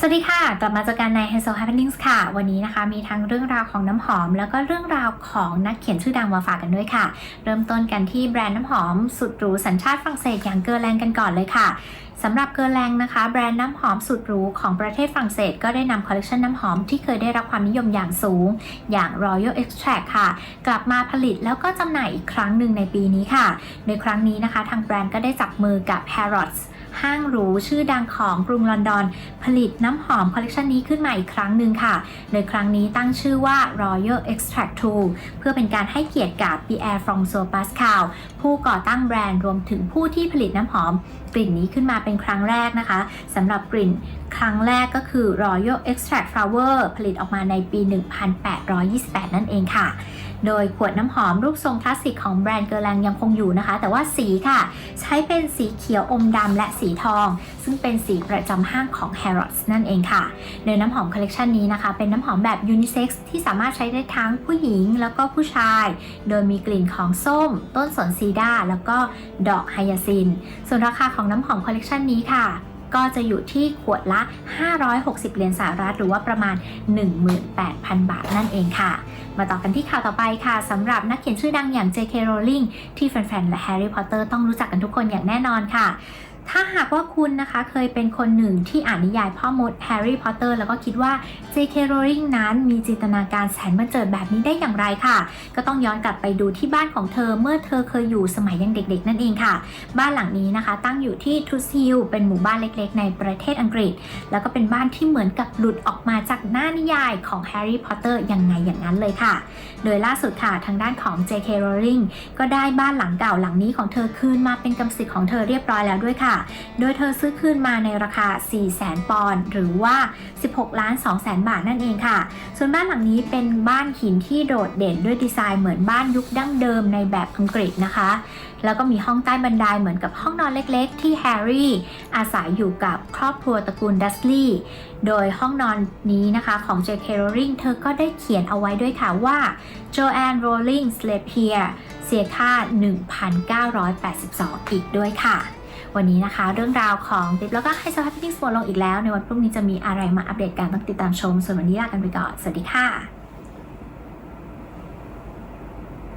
สวัสดีค่ะ กลับมาเจอกันใน h e s o Happenings ค่ะ วันนี้นะคะมีทั้งเรื่องราวของน้ำหอม แล้วก็เรื่องราวของนักเขียนชื่อดังมาฝากกันด้วยค่ะ เริ่มต้นกันที่แบรนด์น้ำหอมสุดหรูสัญชาติฝรั่งเศสอย่างเกอร์แลงกันก่อนเลยค่ะสำหรับเกอร์แลงนะคะ แบรนด์น้ำหอมสุดหรูของประเทศฝรั่งเศสก็ได้นำคอลเลคชันน้ำหอมที่เคยได้รับความนิยมอย่างสูง อย่าง Royal Extract ค่ะ กลับมาผลิตแล้วก็จำหน่ายอีกครั้งหนึ่งในปีนี้ค่ะในครั้งนี้นะคะ ทางแบรนด์ก็ได้จับมือกับ Harrods ห้างหรูชื่อดังของกรุงลอนดอน ผลิตน้ำหอมคอลเลคชันนี้ขึ้นมาอีกครั้งหนึ่งค่ะ โดยครั้งนี้ตั้งชื่อว่า Royal Extract 2 เพื่อเป็นการให้เกียรติกับ Pierre François Pascal ผู้ก่อตั้งแบรนด์รวมถึงผู้ที่ผลิตน้ำหอมกลิ่นนี้ขึ้นมาเป็นครั้งแรกนะคะสำหรับกลิ่นครั้งแรกก็คือ Royal Extract Flower ผลิตออกมาในปี 1828 นั่นเองค่ะ โดยขวดน้ำหอมรูปทรงคลาสสิกของแบรนด์เกอร์แลงยังคงอยู่นะคะ แต่ว่าสีค่ะ ใช้เป็นสีเขียวอมดำและสีทอง ซึ่งเป็นสีประจำห้างของ Harrods นั่นเองค่ะ โดยน้ำหอมคอลเลกชันนี้นะคะ เป็นน้ำหอมแบบยูนิเซ็กซ์ที่สามารถใช้ได้ทั้งผู้หญิงแล้วก็ผู้ชาย โดยมีกลิ่นของส้ม ต้นสนซีดาแล้วก็ดอกไฮยาซิน ส่วนราคาของน้ำหอมคอลเลกชันนี้ค่ะ ก็จะอยู่ที่ขวดละ 560 เหรียญสหรัฐหรือว่าประมาณ 18,000 บาทนั่นเองค่ะ มาต่อกันที่ข่าวต่อไปค่ะสำหรับนักเขียนชื่อดังอย่าง J.K. Rowling ที่แฟนๆ และแฮร์รี่พอตเตอร์ต้องรู้จักกันทุกคนอย่างแน่นอนค่ะ ถ้าหากว่าคุณนะคะเคยเป็นคนหนึ่งที่อ่านนิยายพ่อมดแฮร์รี่พอตเตอร์แล้วก็คิดว่า J.K. Rowling นั้นมีจินตนาการแสนบันเจิดแบบนี้ได้อย่างไรค่ะ ก็ต้องย้อนกลับไปดูที่บ้านของเธอเมื่อเธอเคยอยู่สมัยยังเด็กๆ นั่นเองค่ะ บ้านหลังนี้นะคะ ตั้งอยู่ที่ทูซิลเป็นหมู่บ้านเล็กๆ ในประเทศอังกฤษ แล้วก็เป็นบ้านที่เหมือนกับหลุดออกมาจากหน้านิยายของแฮร์รี่พอตเตอร์ยังไงอย่างนั้นเลยค่ะ โดยล่าสุดค่ะทางด้านของ J.K. Rowling ก็ได้บ้านหลังเก่าหลังนี้ของเธอคืนมาเป็นกรรมสิทธิ์ของเธอเรียบร้อยแล้วด้วยค่ะโดยเธอซื้อคืนมาในราคา 4 0 0 0 0 0 ปอนด์หรือว่า 16 ล้าน2แสนบาทนั่นเองค่ะ ส่วนบ้านหลังนี้เป็นบ้านหินที่โดดเด่นด้วยดีไซน์เหมือนบ้านยุคดั้งเดิมในแบบอังกฤษนะคะ แล้วก็มีห้องใต้บันไดเหมือนกับห้องนอนเล็กๆ ที่แฮร์รี่อาศัยอยู่กับครอบครัวตระกูลดัสลีย์โดยห้องนอนนี้นะคะของ J.K. Rowling เธอก็ได้เขียนเอาไว้ด้วยค่ะว่า Joanne Rowling slept here เสียค่า 1,982 อีกด้วยค่ะ วันนี้นะคะ เรื่องราวของติ๊บแล้วก็ให้สภาพพิธีสปอร์ลงอีกแล้ว ในวันพรุ่งนี้จะมีอะไรมาอัปเดตกันต้องติดตามชม ส่วนวันนี้ลากันไปก่อน สวัสดีค่ะ